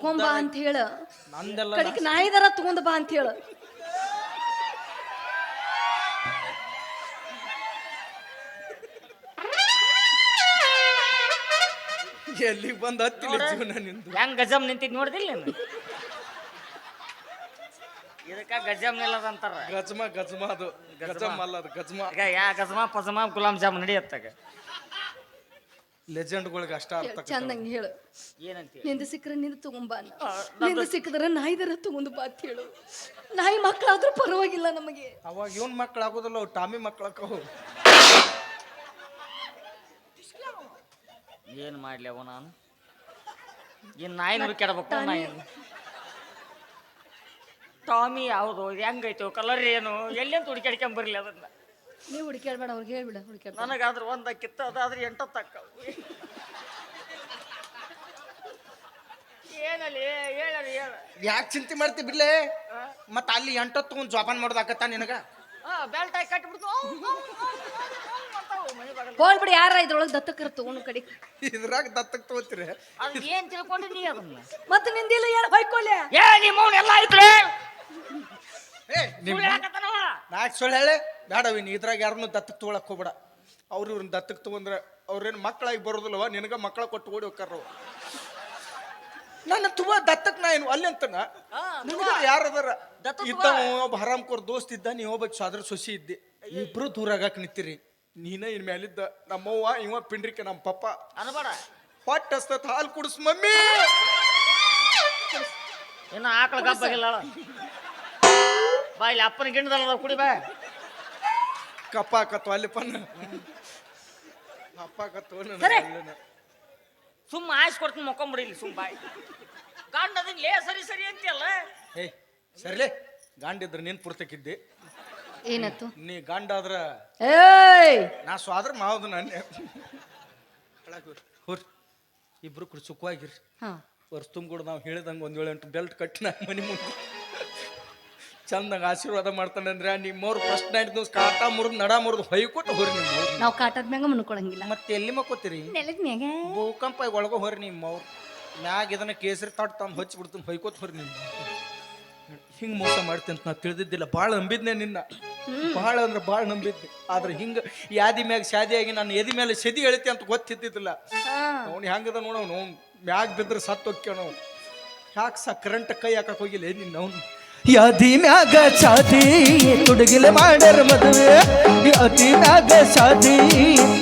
ತಗೊಂಬಾ ಅಂತ ಹೇಳ ನಂದೆಲ್ಲ ಕಡಿಕ್ ನಾಯಿದರ ತಗೊಂಡ್ ಬಾ ಅಂತ ಹೇಳ ಎಲ್ಲಿ ಬಂದು ಹತ್ತಿಲ್ಲ ಜೀವನ ನಿಂದು? ಹೆಂಗ್ ಗಜಮ್ ನಿಂತಿದ್ ನೋಡಿದಿಲ್ಲ ನೀನು? ಇದಕ್ಕ ಗಜಮ್ ನಿಲ್ಲದ ಅಂತಾರ. ಗಜ್ಮ ಗಜ್ಮ ಅದು. ಗಜಮ್ ಅಲ್ಲ ಅದು ಗಜ್ಮ. ಯಾ ಗಜಮ ಪಜಮ ಗುಲಾಮ್ ಜಾಮ್ ನಡಿಯತ್ತಾಗ ಲೆಜೆಂಡ್ಗಳಿಗೆ ಅಷ್ಟ ಅರ್ಥ ಚಂದಂಗೆ ಹೇಳು. ಏನಂತ ನಿಂದ ಸಿಕ್ಕರೆ ನಿಂದ ತಗೊಂಬ ಅನ್ನ. ನಿಂದ ಸಿಕ್ಕಿದ್ರೆ ನಾಯಿದರ ತಗೊಂಡು ಬಾ ಅಂತ ಹೇಳು. ನಾಯಿ ಮಕ್ಕಳಾದ್ರೂ ಪರವಾಗಿಲ್ಲ ನಮಗೆ. ಅವಾಗ ಇವನ್ ಮಕ್ಳು ಆಗೋದಿಲ್ಲ ಅವು ಟಾಮಿ ಮಕ್ಕಳಕ್ಕವು ಏನು ಮಾಡ್ಲಿ ಅವ ನಾನು? ಏನು ನಾಯಿ ನೋಡಿ ಕೆಡಬೇಕು ನಾಯಿ. ಟಾಮಿ ಯಾವುದು? ಹೆಂಗೈತು ಕಲರ್ ಏನು? ಎಲ್ಲೆಂತ ಹುಡುಕಾಡ್ಕೊಂಡ್ ಬರ್ಲಿ ಅದನ್ನ. ನೀವು ಹುಡುಕ್ಯಾಡ್ಬೇಡ ಅವ್ರಿಗೆ ಹೇಳ್ಬಿಡ ಹುಡುಕ್ಯಾಡ ನನಗಾದ್ರೆ ಒಂದಕ್ಕಿತ್ತು ಅದಾದ್ರೆ ಎಂಟ ತಕ್ಕ ಏನಲ್ಲಿ ಹೇಳಲಿ ಹೇಳ. ಯಾಕೆ ಚಿಂತೆ ಮಾಡ್ತಿ ಬಿಡ್ಲೆ? ಮತ್ತ ಅಲ್ಲಿ ಎಂಟತ್ತು ಒಂದು ಜೋಪಾನ್ ಮಾಡೋದಾಕತ್ತ ನಿನಗ? ಕಟ್ಬಿಡ್ತು. ಹೋಗ್ಬಿಡಿ ಯಾರ ಇದ್ರೊಳಗೆ ದತ್ತಕರ ತಗೊಂಡು ಕಡಿ. ಇದ್ರಾಗ ದತ್ತಕ್ ತಗೋತೀರಿ? ಅದು ಏನ್ ತಿಳ್ಕೊಂಡು ನೀ ಅದನ್ನ? ಮತ್ತೆ ನಿಂದಿಲ್ಲ ಏನು ಹೊಯ್ಕೊಲ್ಯ ಏ ನಿಮ್ಮ ಎಲ್ಲ ಐತ್ರಿ ಏ ಸುಳ್ಳು ಹೇಳಿ. ಬೇಡವಿ ನೀ ಇದ್ರಾಗ ಯಾರನ್ನು ದತ್ತಕ್ ತಗೊಳಕ್ ಹೋಗ್ಬೇಡ. ಅವ್ರು ಇವ್ರನ್ನ ದತ್ತಕ್ ತಗೊಂಡ್ರೆ ಅವ್ರೇನು ಮಕ್ಕಳಾಗಿ ಬರೋದಿಲ್ಲವ? ನಿನಗ ಮಕ್ಕಳ ಕೊಟ್ಟು ಓಡಿ ಹೋಗ್ಕಾರ ನನ್ನ ತುವ ದತ್ತಕ್ ನಾ ಏನು ಅಲ್ಲಿ ಅಂತನ? ನಿನಗ ಯಾರದಾರ ಇದ್ದ ಒಬ್ಬ ಹರಾಮ್ಕೋರ್ ದೋಸ್ತ್ ಇದ್ದ ನೀ ಒಬ್ಬ ಸಾದ್ರ ಸೊಸಿ ಇದ್ದೆ. ಇಬ್ರು ದೂರ ಆಗಾಕ್ ನಿಂತಿರಿ. ನೀನ ಇನ್ ಮ್ಯಾಲಿದ್ದ ನಮ್ಮವ್ವ ಇವ ಪಿಂಡ್ರಿಕೆ ನಮ್ಮ ಪಪ್ಪ. ಅನ್ಬೇಡ. ಹೊಟ್ಟೆ ಹಸ್ತತ್ ಹಾಲು ಕುಡಿಸ್ ಮಮ್ಮಿ! ಇನ್ನು ಆಕಳ ಗಬ್ಬಾಗಿಲ್ಲ ಬಾ ಇಲ್ಲಿ ಅಪ್ಪನ ಗಿಣ್ಣದಲ್ಲ ಕುಡಿ ಬಾ. ಕಪ್ಪ ಹಾಕತ್ತು ಅಲ್ಲಿ ಪನ್ನ ಅಪ್ಪ ಹಾಕತ್ತು ಸರಿ. ಸುಮ್ಮ ಆಯ್ಸ್ ಕೊಡ್ತೀನಿ ಮೊಕ್ಕೊಂಬಿಡಿ ಇಲ್ಲಿ ಸುಮ್ಮ ಬಾಯ್. ಗಂಡ ಅದನ್ನ ಲೇ ಸರಿ ಸರಿ ಅಂತೀಯಲ್ಲ? ಏ ಸರಿಲೇ ಗಾಂಡಿದ್ರ ನೀನ್ ಪುರ್ತಕ್ಕಿದ್ದೆ ಏನತ್ತು? ನೀ ಗಾಂಡ ಆದ್ರ ಏಯ್! ನಾ ಸ್ವಾದ್ರ ಮಾವದು ನಾನೇ. ಹೋರ್ ಇಬ್ರು ಕೂಡ ಸುಖವಾಗಿರಿ. ಹಾ. ವರ್ಷ ಕೂಡ ನಾವು ಹೇಳಿದಂಗೆ ಒಂದು ಏಳು ಎಂಟು ಬೆಲ್ಟ್ ಕಟ್ಟಿ ನಾ ಮನೆ ಮುಂದೆ. ಚಂದಂಗ ಆಶೀರ್ವಾದ ಮಾಡ್ತಾನೆ ಅಂದ್ರೆ ನಿಮ್ಮವ್ರು ಫಸ್ಟ್ ನೈಟ್ ದಿವಸ ಕಾಟ ಮುರಿದು ನಡ ಮುರಿದು ಹೊಯ್ಕೊಟ್ಟು ಹೋರಿ ನಿಮ್ಮ ನಾವು ಕಾಟದ ಮ್ಯಾಗ ಮುನ್ಕೊಳಂಗಿಲ್ಲ. ಮತ್ತೆ ಎಲ್ಲಿ ಮಕ್ಕೋತೀರಿ? ನೆಲದ ಮ್ಯಾಗ. ಭೂಕಂಪ ಒಳಗ ಹೋರಿ ನಿಮ್ಮವ್ರು. ಮ್ಯಾಗ ಇದನ್ನ ಕೇಸರಿ ತಾಟ್ ತಂದು ಹಚ್ಚಿ ಬಿಡ್ತೀನಿ ಹೊಯ್ಕೋತ ಹೋರಿ ನಿಮ್ಮ ಹಿಂಗೆ ಮೋಸ ಮಾಡ್ತೀನಿ ಅಂತ ನಾ ತಿಳಿದಿದ್ದಿಲ್ಲ. ಭಾಳ ನಂಬಿದ್ನೆ ನಿನ್ನ. ಭಾಳ ಅಂದ್ರೆ ಭಾಳ ನಂಬಿದ್ದೆ. ಆದ್ರೆ ಹಿಂಗೆ ಯಾದಿ ಮ್ಯಾಗ ಶಾದಿಯಾಗಿ ನಾನು ಎದಿ ಮೇಲೆ ಸದಿ ಎಳಿತೆ ಅಂತ ಗೊತ್ತಿದ್ದಿಲ್ಲ ಅವ್ನು ಹೆಂಗದ ನೋಡವ್ನು ಅವನು. ಮ್ಯಾಗ ಬಿದ್ರೆ ಸತ್ತು ಅವನು. ಯಾಕೆ ಸ ಕರೆಂಟ್ ಕೈ ಹಾಕಕ್ಕೆ ಹೋಗಿಲ್ಲ? ನಿನ್ನ ಅವನು. ಯಾದಿ ಮ್ಯಾಗ ಚಾದಿ ತುಡುಗಿಲೆ ಮಾಡ್ಯಾರ ಮದುವೆ ಯಾದಿ ಮ್ಯಾಗ ಶಾದಿ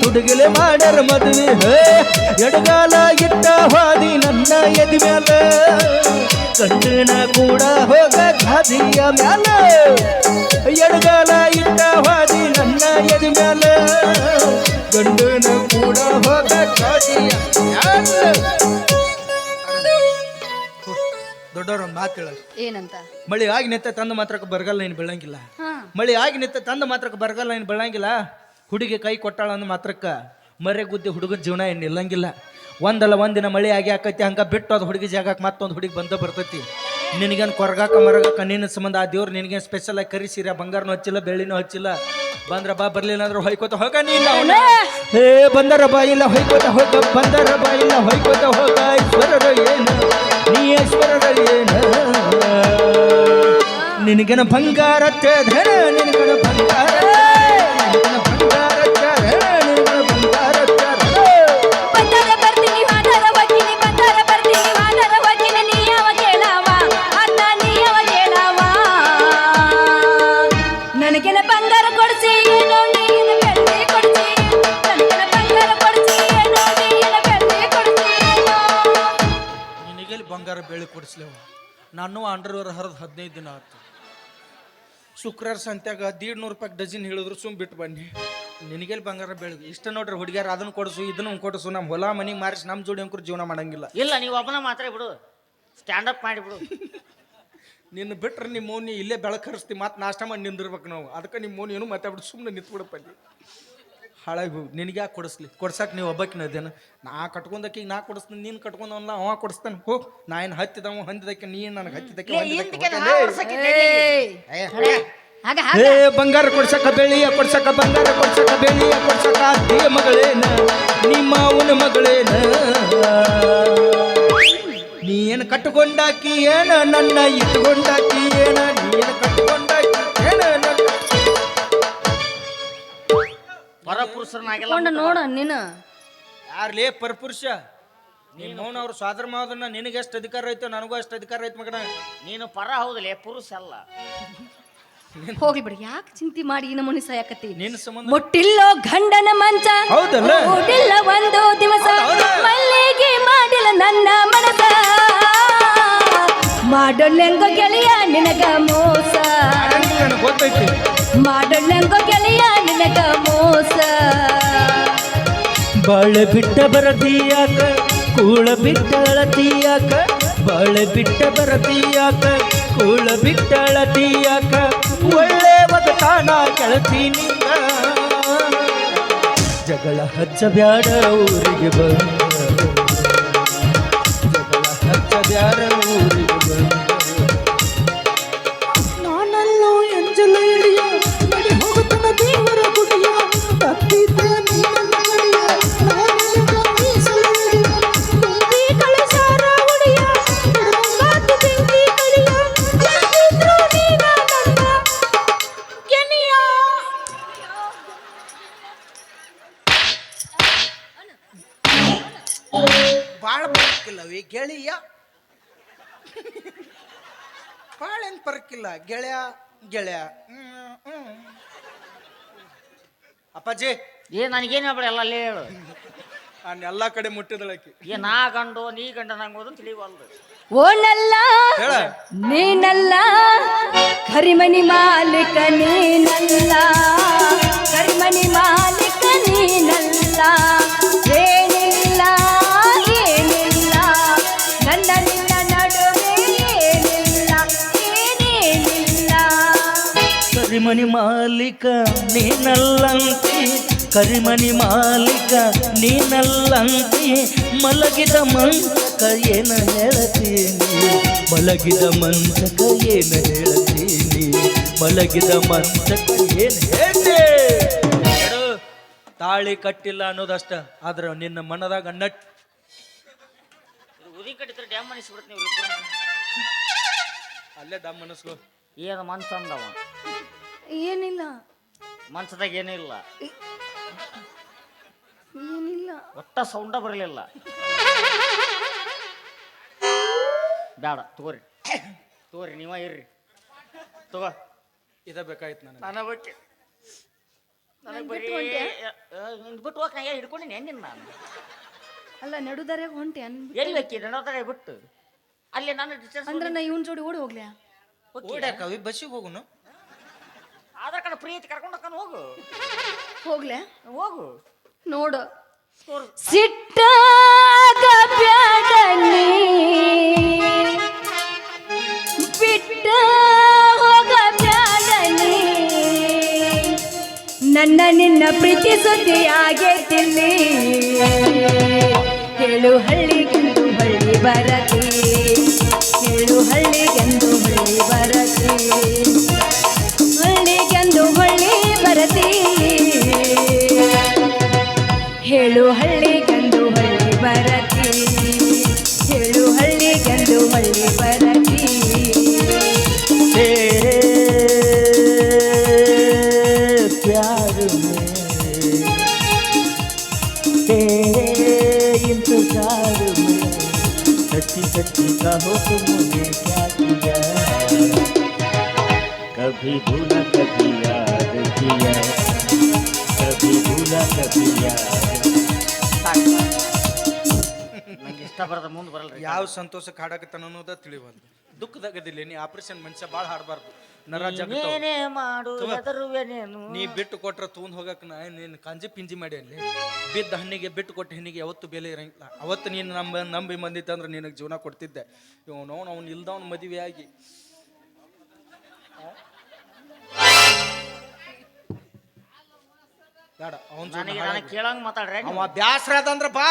ತುಡುಗಿಲೆ ಮಾಡ್ಯಾರ ಮದುವೆ ಹೇ, ಎಡಗಾಲ ಇಟ್ಟ ಹಾದಿ ನನ್ನ ಎದಿ ಮ್ಯಾಲ ಗಂಡನ ಕೂಡ ಹೋಗ ಗಾದಿಯ ಮ್ಯಾಲ ಎಡಗಾಲ ಇಟ್ಟ ಹಾದಿ ನನ್ನ ಎದಿ ಮ್ಯಾಲ ಗಂಡನ ಕೂಡ ಹೋಗ ಗಾದಿಯ ಮ್ಯಾಲ ದೊಡ್ಡವ್ರ ಒಂದು ಮಾತು ಹೇಳ. ಏನಂತ? ಮಳಿ ಆಗಿ ನಿಂತ ತಂದ ಮಾತ್ರಕ್ಕೆ ಬರಗಾಲ ಏನು ಬೆಳಂಗಿಲ್ಲ. ಮಳೆ ಆಗಿ ನಿಂತ ತಂದ ಮಾತ್ರಕ್ಕೆ ಬರಗಾಲ ಏನು ಬೆಳಂಗಿಲ್ಲ. ಹುಡುಗಿ ಕೈ ಕೊಟ್ಟಾಳ ಅಂದ ಮಾತ್ರಕ್ಕ ಮರೆ ಗುದ್ದಿ ಹುಡುಗನ ಜೀವನ ಏನು ಇಲ್ಲಂಗಿಲ್ಲ ಒಂದಲ್ಲ ಒಂದಿನ ಮಳಿ ಆಗಿ ಆಕೈತಿ ಹಂಗ ಬಿಟ್ಟು ಅದು ಹುಡುಗಿ ಜಾಗಕ್ಕೆ ಮತ್ತೊಂದು ಹುಡುಗಿ ಬಂದ ಬರ್ತೈತಿ. ನಿನಗೇನು ಕೊರಗಾಕ ಮರಗಾಕ ನಿನ್ನ ಸಂಬಂಧ ಆ ದೇವ್ರು ನಿನಗೇನು ಸ್ಪೆಷಲ್ ಆಗಿ ಕರಿಸಿರ ಬಂಗಾರನೂ ಹಚ್ಚಿಲ್ಲ ಬೆಳ್ಳಿನೂ ಹಚ್ಚಿಲ್ಲ. ಬಂದ್ರ ಬಾ ಬರ್ಲಿಲ್ಲ ಅಂದ್ರೆ ಹೊಯ್ಕೋತ ಹೋಗ ನೀನು. ಹೇ ಬಂದರ ಬಾಯಿಲ್ಲ ಹೊಯ್ಕೋತ ಹೋಗ ಬಂದರ ಬಾಯಿಲ್ಲ ಹೊಯ್ಕೋತ ಹೋಗ ಈಶ್ವರರ ಏನು? ನಿನಗನ ಬಂಗಾರತ್ತೆ ಧನ ನಿನಗನ ಬಂಗಾರ. ಬಂಗಾರ ಬೇಳಿ ಕೊಡಿಸ್ಲೇವ. ನಾನು ಅಂಡರ್ವೇರ್ ಹರಿದು ಹದಿನೈದು ದಿನ ಆಯ್ತು ಶುಕ್ರವಾರ ಸಂತ್ಯಾಗ ದೀಡ್ ನೂರು ರೂಪಾಯಿ ಡಜನ್ ಹೇಳಿದ್ರು ಸುಮ್ ಬಿಟ್ಟು ಬನ್ನಿ ನಿನಗೆಲ್ಲಿ ಬಂಗಾರ ಬೆಳಗ್ಗೆ ಇಷ್ಟ ನೋಡ್ರಿ ಹುಡುಗಿಯಾರ ಅದನ್ನ ಕೊಡಿಸು ಇದನ್ನು ಕೊಡಿಸು ನಮ್ಮ ಹೊಲ ಮನೆ ಮಾರಿಸಿ ನಮ್ಮ ಜೋಡಿ ಅಂಕರು ಜೀವನ ಮಾಡಂಗಿಲ್ಲ. ಇಲ್ಲ ನೀವು ಒಬ್ಬನ ಮಾತ್ರ ಬಿಡು. ಸ್ಟ್ಯಾಂಡ್ ಅಪ್ ಮಾಡಿಬಿಡು ನಿನ್ನ ಬಿಟ್ರೆ ನಿಮ್ಮ ಮೌನಿ ಇಲ್ಲೇ ಬೆಳಕರಿಸ್ತಿ ಮತ್ತೆ ನಾಷ್ಟ ಮಾಡಿ ನಿಂದಿರ್ಬೇಕು ನಾವು. ಅದಕ್ಕೆ ನಿಮ್ಮ ಮೌನಿ ಏನು ಮಾತಾಡ್ಬಿಟ್ಟು ಸುಮ್ಮನೆ ನಿಂತ್ಬಿಡಪ್ಪ ಅಲ್ಲಿ. ಹಾಳಾಗಿ ಹೋಗಿ ನಿನಗೆ ಯಾಕೆ ಕೊಡಿಸ್ಲಿ? ಕೊಡ್ಸಕ್ಕೆ ನೀವು ಒಬ್ಬಕ್ಕಿನ ಅದೇನು ನಾ ಕಟ್ಕೊಂಡಕ್ಕೆ ನಾ ಕೊಡಿಸ್ತೀನಿ ನೀನು ಕಟ್ಕೊಂಡವನ್ನ ಅವ ಕೊಡಿಸ್ತಾನೆ. ಹೋಗ್ ನಾ ಏನು ಹತ್ತಿದವ ಹೊಂದಿದಕ್ಕೆ ನೀನು ನನಗೆ ಹತ್ತಿದಕ್ಕೆ. ಏ, ಬಂಗಾರ ಕೊಡ್ಸಕ ಬೆಳ್ಳಿಯ ಕೊಡ್ಸಕ ಬಂಗಾರ ಕೊಡ್ಸಕ ಬೆಳ್ಳಿಯ ಕೊಡ್ಸಕ ಅತ್ತಿಯ ಮಗಳೇನ? ನಿಮ್ಮ ಅವನ ಮಗಳೇನ? ನೀ ಏನು ಕಟ್ಕೊಂಡಾಕಿ ಏನ ನನ್ನ ಇಟ್ಕೊಂಡಾಕಿ? ಪರಪುರುಷರನ್ನಾಗೆಲ್ಲ ಕೊಂಡ ನೋಡ ನೀನು. ಯಾರ್ಲೇ ಪರಪುರುಷ ನೀನ್ ಮೌನ ಅವ್ರ ಸ್ವಾದ್ರ ಮಾವದನ್ನ ನಿನಗೆ ಎಷ್ಟು ಅಧಿಕಾರ ಐತೋ ನನಗೂ ಅಷ್ಟು ಅಧಿಕಾರ ಐತೆ ಮಗನ. ನೀನು ಪರ ಹೌದಲೇ ಪುರುಷ ಅಲ್ಲ. ಹೋಗ್ಲಿ ಬಿಡಿ ಯಾಕೆ ಚಿಂತೆ ಮಾಡಿ ಈ ನಮೂನಿ ಸಾಯಕತ್ತಿ? ನಿನ್ನ ಸಂಬಂಧ ಮುಟ್ಟಿಲ್ಲೋ ಗಂಡನ ಮಂಚ ಹೌದಲ್ಲ? ಕೂಡಿಲ್ಲ ಒಂದು ದಿವಸ ಮಲ್ಲಿಗೆ ಮಾಡಿಲ್ಲ ನನ್ನ ಮನಸ. ಮಾಡೊಳ್ಳೆಂಗೋ ಗೆಳೆಯ ನಿನಗ ಮೋಸ. ನನಗ್ ಗೊತ್ತೈತಿ. ಗೆಳೆಯ ನಿನಗ ಮೋಸ. ಬಾಳೆ ಬಿಟ್ಟ ಬರತೀಯಾಕ ಕೂಳ ಬಿಟ್ಟ ಅಳತೀಯಾಕ, ಬಾಳೆ ಬಿಟ್ಟ ಬರತೀಯಾಕ ಕೂಳ ಬಿಟ್ಟ ಅಳತೀಯಾಕ, ಒಳ್ಳೆ ಒಗತಾನ ಕೆಳತಿನಿಂದ ಜಗಳ ಹಚ್ಚಬ್ಯಾಡ ಊರಿಗೆ ಬಂದ ಬಾಳ ಪರಕ್ಕಿಲ್ಲವಿ ಗೆಳೆಯ. ಬಾಳೇನ್ ಪರಕ್ಕಿಲ್ಲ ಗೆಳೆಯ ಗೆಳೆಯ. ಅಪ್ಪಾಜಿ. ಏ ನನಗೇನು ಹೇಳ್ಬೇಡ ಎಲ್ಲ ಅಲ್ಲೇ ಹೇಳು. ನಾನು ಎಲ್ಲಾ ಕಡೆ ಮುಟ್ಟಿದಳಕ್ಕೆ ಏ ನಾ ಗಂಡು ನೀ ಗಂಡ ನಂಗೋದು ತಿಳಿವಲ್ದು ಓನಲ್ಲ ಹೇಳ. ನೀನಲ್ಲ ಕರಿಮನಿ ಮಾಲಿಕ ನೀನಲ್ಲ. ಕರಿಮನಿ ಮಾಲೀಕ ನೀನಲ್ಲಂತಿ. ಕರಿಮಣಿ ಮಾಲೀಕ ನೀನಲ್ಲಂತಿ. ಮಲಗಿದ ಮಂಚಕ ಏನ ಹೇಳ್ತೀನಿ? ಮಲಗಿದ ಮಂಚಕ ಏನ ಹೇಳ್ತೀನಿ? ಮಲಗಿದ ಮಂಚಕ ಏನ್ ಹೇಳಿ ತಾಳಿ ಕಟ್ಟಿಲ್ಲ ಅನ್ನೋದಷ್ಟ ಆದ್ರೆ ನಿನ್ನ ಮನದಾಗ ನಟ್. ಉದಿ ಕಟ್ಟಿದ್ರೆ ಡ್ಯಾಮ್ ಮನಿಸ್ಬಿಡ್ತೀನಿ ಅಲ್ಲೇ ಡ್ಯಾಮ್ ಮನಸ್ಸು ಏನು ಮನ್ಸಂದವ ಏನಿಲ್ಲ. ಮನ್ಸದಾಗ ಏನಿಲ್ಲ. ಏನಿಲ್ಲ. ಒಟ್ಟ ಸೌಂಡ ಬರಲಿಲ್ಲ. ಬೇಡ ತಗೋರಿ. ತಗೋರಿ ನೀವ ಇರ್ರಿ. ತಗೋ. ಇದ ಬೇಕಾಯ್ತು ನನಗೆ. ನನ್ನ ಬಟ್ಟೆ. ನನಗೆ ಬರೀ ಬಿಟ್ಟು ಹೋಗಿ ನಾ ಹಿಡ್ಕೊಂಡಿನಿ ಹೆಂಗಿನ ನಾನು? ಅಲ್ಲ ನಡುದಾರೆ ಹೊಂಟೆ ಅನ್ ಎಲ್ಲಿ ಹೋಗಿ ನಡೋದಾಗ ಬಿಟ್ಟು. ಅಲ್ಲಿ ನಾನು ಡಿಸ್ಟೆನ್ಸ್ ಅಂದ್ರೆ ನಾ ಇವನ್ ಜೋಡಿ ಓಡಿ ಹೋಗ್ಲ್ಯಾ? ಓಡ್ಯಾಕ ಬಸ್ಸಿಗೆ ಹೋಗುನು? ಆಧಾರ್ ಕಡೆ ಪ್ರೀತಿ ಕರ್ಕೊಂಡು ಹೋಗ್ಕೊಂಡು ಹೋಗು. ಹೋಗ್ಲೆ? ಹೋಗು. ನೋಡು. ಸಿಟ್ಟ ಸಿಟ್ಟಾಗ ಬ್ಯಾಡ ನೀ ಬಿಟ್ಟ ಹೋಗ ಬ್ಯಾಡ ನೀ ನನ್ನ ನಿನ್ನ ಪ್ರೀತಿ ಸುದ್ದಿ ಆಗೈತಿಲ್ಲಿ ಹೇಳು ಹಳ್ಳಿಗೆಂದು ಬಳ್ಳಿ ಬರತಿ ಹೇಳು ಹಳ್ಳಿಗೆಂದು ಬಳ್ಳಿ ಬರತಿ ಹೇಳು ಹಳ್ಳಿಗೆಂದು ಹಳ್ಳಿ ಬರತಿ ಹೇಳು ಹಳ್ಳಿಗೆಂದು ಹಳ್ಳಿ ಬರತಿ तेरे प्यार में तेरे इंतजार में सच्ची सच्ची कहो तुम मुझे क्या किया कभी भूला कभी याद किया कभी भूला कभी याद ನಂಗೆ ಇಷ್ಟ ಬರದ ಮುಂದೆ ಬರಲ್ಲ ಯಾವ ಸಂತೋಷಕ್ಕೆ ಹಾಡಕತ್ತಾನ ಅನ್ನೋದ ತಿಳಿವಲ್ದು. ದುಃಖದಾಗದಿಲ್ಲ ನೀ ಆಪರೇಷನ್ ಮನುಷ್ಯ ಭಾಳ ಹಾಡಬಾರ್ದು. ನರ ಜಗತ್ತ ಏನೇ ಮಾಡು ಹೆದರುವೆನೇನು ನೀ ಬಿಟ್ಟು ಕೊಟ್ರ ತೂನ್ ಹೋಗಕ್ ನಾ ನೀನು ಕಂಜಿ ಪಿಂಜಿ ಮಾಡಿ ಅಲ್ಲಿ. ಬಿದ್ದ ಹಣ್ಣಿಗೆ ಬಿಟ್ಟು ಕೊಟ್ಟ ಹೆಣ್ಣಿಗೆ ಯಾವತ್ತು ಬೆಲೆ ಇರಂಗಿಲ್ಲ. ಅವತ್ತು ನೀನು ನಂಬ ನಂಬಿ ಬಂದಿದ್ದೆ ಅಂದ್ರೆ ನಿನಗೆ ಜೀವನ ಕೊಡ್ತಿದ್ದೆ. ಇವನು ಅವ್ನು ಇಲ್ದವ್ನ ಮದುವೆ ಬೇಡ ಅವನ್ ನಾನು ಕೇಳಂಗ್ ಮಾತಾಡ್ರೆ ಅವ ಬ್ಯಾಸ್ರ ಅದಂದ್ರ ಬಾ.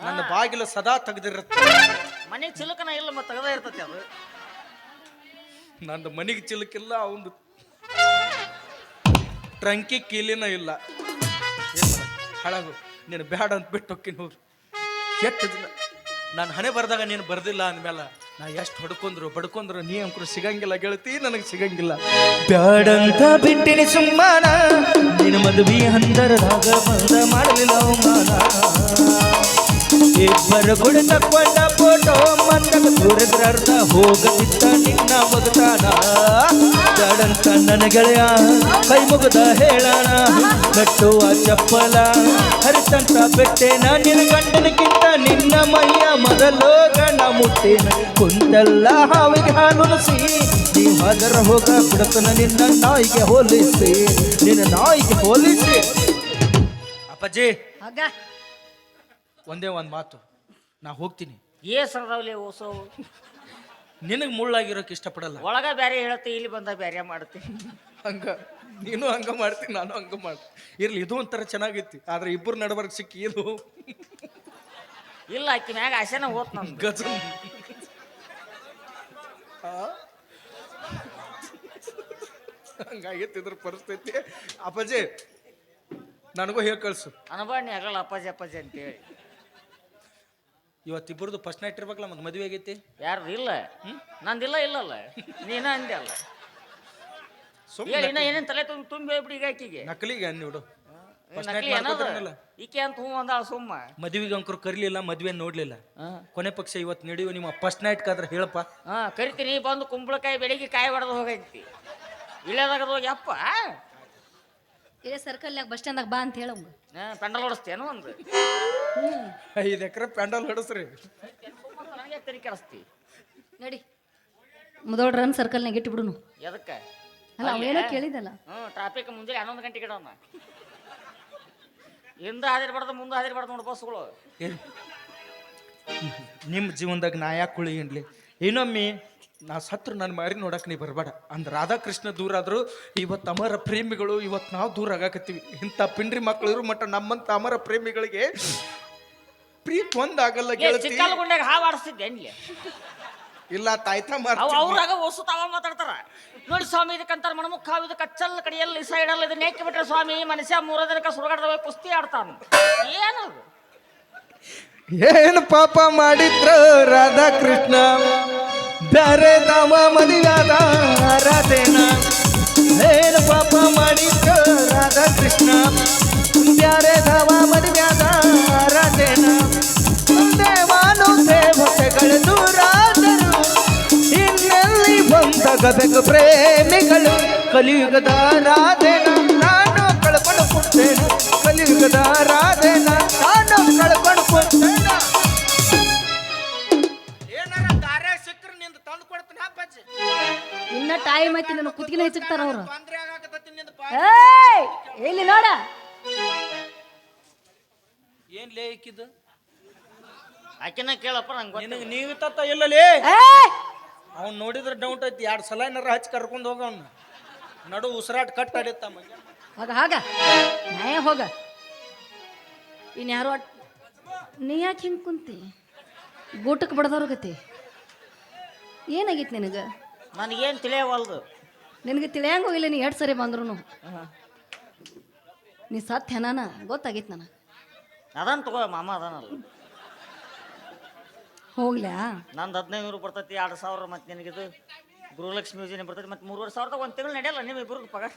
ನನ್ನ ಬಾಗಿಲು ಸದಾ ತೆಗೆದಿರುತ್ತೆ. ಮನೆ ಚಿಲುಕನ ಇಲ್ಲ ಮತ್ತೆ ತೆಗದ ಇರ್ತತಿ ಅದು. ನಂದು ಮನಿಗೆ ಚಿಲುಕಿಲ್ಲ ಅವಂದು ಟ್ರಂಕಿ ಕೀಲಿನ ಇಲ್ಲ. ಹಳಗು. ನೀನು ಬ್ಯಾಡ ಅಂತ ಬಿಟ್ಟು ಹೋಗ್ತೀನಿ ಹೋಗ್ರಿ ಕೆಟ್ಟ ದಿನ ನಾನು ಹಣೆ ಬರ್ದಾಗ ನೀನು ಬರ್ದಿಲ್ಲ ಅಂದ್ಮೇಲೆ ನಾ ಎಷ್ಟು ಹೊಡ್ಕೊಂಡ್ರು ಬಡ್ಕೊಂಡ್ರು ನೀ ಅಂಕರು ಸಿಗಂಗಿಲ್ಲ ಗೆಳತಿ ನನಗೆ ಸಿಗಂಗಿಲ್ಲ. ಬ್ಯಾಡಂತ ಬಿಟ್ಟಿನಿ ಸುಮ್ಮನ ನಿನ್ನ ಮದುವೆ ಹಂದರದಾಗ ಬಂದ ಮಾಡಲಿಲ್ಲ ಅವಮಾನ. ಇಬ್ಬರು ಕೂಡ ತಕ್ಕೊಂಡ ಫೋಟೋ ಅರ್ಧ ಹೋಗದಿದ್ದ ನಿನ್ನ ಮಗತಾನ. ಬ್ಯಾಡಂತ ನನ್ನ ಗೆಳೆಯ ಕೈ ಮುಗಿದ ಹೇಳಣ ಕಟ್ಟುವ ಚಪ್ಪಲ ಹರಿತಂತ ಬೆಟ್ಟೆನ ನಿನ್ನ ಗಂಡನಕ್ಕಿಂತ ನಿನ್ನ ಮೈಯ ಮೊದಲು ಗಂಡ ಮುಟ್ಟಿನ. ಕುಂತಲ್ಲ ಹಾವಿಗೆ ಹಾಲುಣಿಸಿ ನೀವು ಅದರ ಹೋಗ ಬಿಡತನ ನಿನ್ನ ನಾಯಿಗೆ ಹೋಲಿಸಿ ನಿನ್ನ ನಾಯಿಗೆ ಹೋಲಿಸಿ. ಅಪ್ಪಾಜಿ ಒಂದೇ ಒಂದು ಮಾತು ನಾ ಹೋಗ್ತೀನಿ. ಏಸರದಾವ್ಲಿ ಓಸೋ. ನಿನಗೆ ಮುಳ್ಳಾಗಿರೋಕೆ ಇಷ್ಟಪಡಲ್ಲ. ಒಳಗ ಬ್ಯಾರೆ ಹೇಳತ್ತೆ ಇಲ್ಲಿ ಬಂದ ಬ್ಯಾರೆ ಮಾಡ್ತೀನಿ ಹಂಗ ನೀನು ಹಂಗ ಮಾಡ್ತೀನಿ ನಾನು ಹಂಗ ಮಾಡ್ತೀನಿ ಇರ್ಲಿ ಇದು ಒಂಥರ ಚೆನ್ನಾಗಿತ್ತು ಆದ್ರೆ ಇಬ್ಬರು ನಡಬರ್ಕ್ ಸಿಕ್ಕಿ ಇದು ಇಲ್ಲ ಆಕಿ ಮ್ಯಾಗ ಆಸೆನ ಹೋತ್ ನಮ್ದು. ಗಜ. ಹಂಗಾಗೈತಿ ಇದ್ರ ಪರಿಸ್ಥಿತಿ. ಅಪ್ಪಾಜಿ ನನಗೂ ಹೇಳಿ ಕಳ್ಸು? ಅನಬಾಣಿ ಆಗಲ್ಲ ಅಪ್ಪಾಜಿ ಅಪ್ಪಾಜಿ ಅಂತೇಳಿ. ಇವತ್ತಿಬ್ಬರದು ಫಸ್ಟ್ ನೈಟ್ ಇರ್ಬೇಕಲ್ಲ ಮತ್ತೆ ಮದುವೆ ಆಗೈತಿ? ಯಾರು ಇಲ್ಲ? ನಂದಿಲ್ಲ ಇಲ್ಲಲ್ಲ. ನೀನ ಅಂದೆ ಅಲ್ಲ. ಸುಮ್ಮನೆ ಹೇಳಿ ಇನ್ನ ಏನೇನ್ ತಲೆ ತುಂಬಿ ತುಂಬಿ ಹೋಗ್ಬಿಡಿ ಈಗ ಆಕಿಗೆ. ನಕಲಿಗೆ ಅನ್ನಿ ಬಿಡು. ನಕಲಿ ಏನದ? ಮಾಡ್ಕೊತಾರಲ್ಲ ಈಕೆ ಅಂತ ಹ್ಞೂ ಅಂದಾಳ ಸುಮ್ಮ. ಮದುವೆಗೆ ಅಂಕರು ಕರಿಲಿಲ್ಲ ಮದುವೆ ನೋಡ್ಲಿಲ್ಲ. ಕೊನೆ ಪಕ್ಷ ಇವತ್ತು ನಡೆಯುವ ನಿಮ್ಮ ಫಸ್ಟ್ ನೈಟ್ ಕಾದ್ರೆ ಹೇಳಪ್ಪ. ಹಾ ಕರಿತೀನಿ ಬಂದು ಕುಂಬಳಕಾಯಿ ಬೆಳಿಗ್ಗೆ ಕಾಯಿ ಹೊಡೆದು ಹೋಗೈತಿ. ಇಳ್ಯದಾಗ ಹೋಗಿ ಅಪ್ಪ. ಇಲ್ಲೇ ಸರ್ಕಲ್ನಾಗ ಬಸ್ ಸ್ಟ್ಯಾಂಡ್ ಬಾ ಅಂತ ಹೇಳಂಗ ಪೆಂಡಲ್ ಹೊಡಿಸ್ತೇನು ಒಂದು. ಐದು ಎಕರೆ ಪೆಂಡಲ್ ಹೊಡಸ್ರಿ. ನನಗೆ ತಲೆ ಕೆಡಿಸ್ತಿ. ನಡಿ. ಮುದೋಡ್ರನ್ ಇಟ್ಟು ಇಟ್ಬಿಡುನು ಎದಕ್ಕೆ? ಅಲ್ಲ ಅವೇನೋ ಕೇಳಿದಲ್ಲ ಹ್ಞೂ ಟ್ರಾಫಿಕ್ ಮುಂಜಾನೆ ಹನ್ನೊಂದು ಗಂಟೆಗೆ ಇಡೋಣ. ಹಿಂದೆ ಹಾದಿರ್ಬಾರ್ದು ಮುಂದೆ ಹಾದಿರ್ಬಾರ್ದು ನೋಡಿ ಬಸ್ಗಳು? ನಿಮ್ಮ ಜೀವನದಾಗ ನಾ ಯಾಕೆ ಕುಳಿ ಏನ್ಲಿ ಇನ್ನೊಮ್ಮೆ ನಾ ಸತ್ರು ನನ್ನ ಮಾರಿ ನೋಡಕ್ ನೀ ಬರಬೇಡ. ಅಂದ್ ರಾಧಾಕೃಷ್ಣ ದೂರ ಆದ್ರು ಇವತ್ತು ಅಮರ ಪ್ರೇಮಿಗಳು ಇವತ್ತು ನಾವು ದೂರ ಆಗಾಕತ್ತೀವಿ. ಇಂಥ ಪಿಂಡ್ರಿ ಮಕ್ಕಳು ಇರು ಮಟ್ಟ ನಮ್ಮಂತ ಅಮರ ಪ್ರೇಮಿಗಳಿಗೆ ಪ್ರೀತ್ ಒಂದಾಗಲ್ಲ ಗೆಳತಿ. ಚಿಕ್ಕಲ್ ಗುಂಡ್ಯಾಗ ಹಾವು ಆಡಿಸ್ತಿದ್ದೆ ಇಲ್ಲ ತಾಯ್ತ ಅವು ಅವ್ರಾಗ ಹೊಸು ತಾವ ಮಾತಾಡ್ತಾರ. ನೋಡಿ ಸ್ವಾಮಿ ಇದಕ್ಕಂತಾರ ಮಣಮುಖ ಹಾವು ಇದು ಕಚ್ಚಲ್ ಕಡಿಯಲ್ಲಿ ಸೈಡಲ್ಲಿ ಇದನ್ನ ಏಕೆ ಬಿಟ್ರೆ ಸ್ವಾಮಿ ಮನುಷ್ಯ ಮೂರ ದಿನಕ್ಕೆ ಸುರಗಾಡ್ದ ಹೋಗಿ ಕುಸ್ತಿ ಆಡ್ತಾನ. ಏನದು? ಏನು ಪಾಪ ಮಾಡಿದ್ರು ರಾಧಾಕೃಷ್ಣ? ಬ್ಯಾರೆ ದಾಮ ಮದುವ್ಯಾದ ರಾಧೇನ. ಏನು ಪಾಪ ಮಾಡಿದ್ದ ರಾಧಾ ಕೃಷ್ಣ ಬ್ಯಾರೆ ದಾಮ ಮದುವ್ಯಾದ ರಾಧೇನ. ದೇವಾನು ದೇವತೆಗಳು ದೂರಾದರು ಇನ್ನೆಲ್ಲಿ ಬಂದ ಗದಗ ಪ್ರೇಮಿಗಳು? ಕಲಿಯುಗದ ರಾಧೇನ, ನಾನು ಕಳ್ಕೊಂಡು ಕೊಡ್ತೇನೆ ಕಲಿಯುಗದ ರಾಧೇನ ಇನ್ನ ಮತ್ತೆ ನನ್ನ ಕುತ್ತಿಗೆ ಹೆಚ್ಚಿರ್ತಾರ ಅವರು. ಏಯ್ ಇಲ್ಲಿ ನೋಡ. ಏನ್ ಲೇ ಇಕ್ಕಿದ್ದು ಆಕಿನ ಕೇಳಪ್ಪ ನಂಗೆ ನೀವು ತತ್ತ ಇಲ್ಲಲೇ ಅವ್ನು ನೋಡಿದ್ರೆ ಡೌಟ್ ಐತಿ ಎರಡು ಸಲ ಏನಾರ ಹಚ್ಚಿ ಕರ್ಕೊಂಡು ಹೋಗ ಅವ್ನು. ನಡು ಉಸಿರಾಟ ಕಟ್ ಆಡಿತ್ತ ಮಂಗ. ಹೋಗ ಹಾಗ. ನಯ ಹೋಗ. ಇನ್ಯಾರು ನೀ ಯಾಕೆ ಹಿಂಗೆ ಕುಂತಿ? ಗೂಟಕ್ಕೆ ಬಡ್ದವ್ರ ಗತಿ ಏನಾಗಿತ್ತು ನಿನಗೆ? ನನಗೇನು ತಿಳಿಯವಲ್ದು. ನಿನಗೆ ತಿಳಿಯಂಗ ಹೋಗಿಲ್ಲ ನೀ ಎರಡು ಸರಿ ಬಂದ್ರು ನೀ ಸತ್ಯ ನಾನ? ಗೊತ್ತಾಗಿತ್ತು ನನಗೆ. ಅದನ್ ತಗೋ ಮಾಮ ಅದನಲ್ಲ ಹೋಗ್ಲ್ಯಾ ನಂದು ಹದಿನೈದು ನೂರು ಬರ್ತೈತಿ ಎರಡು ಸಾವಿರ ಮತ್ತು ನಿನಗಿದು. ಗುರುಲಕ್ಷ್ಮಿ ಯೋಜನೆ ಬರ್ತೈತಿ ಮತ್ತು ಮೂರುವರೆ ಸಾವಿರದ ಒಂದು ತಿಂಗಳು ನಡೆಯಲ್ಲ ನಿಮ್ಮ ಇಬ್ಬರಿಗೆ ಪಗಾರ.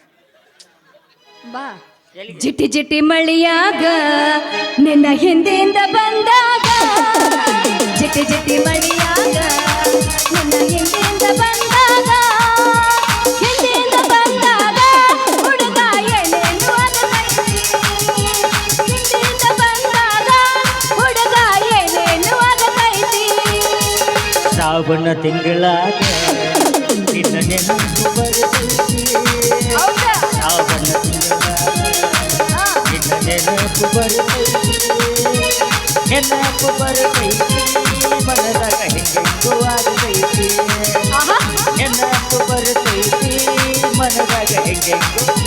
ಬಾ. ಜಿಟಿ ಜಿಟಿ ಮಳಿಯಾಗ ನಿನ್ನ ಹಿಂದಿಂದ ಬಂದಾಗ. ಜಿಟಿ ಜಿಟಿ ಮಳಿಯಾಗ ಶ್ರಾವಣ ತಿಂಗಳಾಗ ನಿನ್ನ ನೆನಪು ಬರ್ತೈತಿ ಶ್ರಾವಣ ತಿಂಗಳಾಗ ನಿನ್ನ ನೆನಪು ಬರ್ತೈತಿ ನೆನಪು ಬರ್ತೈತಿ ಮನದಾಗ ಹಿಂಗೆಂಗೂ ಆಗತೈತಿ ನೆನಪು ಬರ್ತೈತಿ ಮನದಾಗ ಹಿಂಗೆಂಗೂ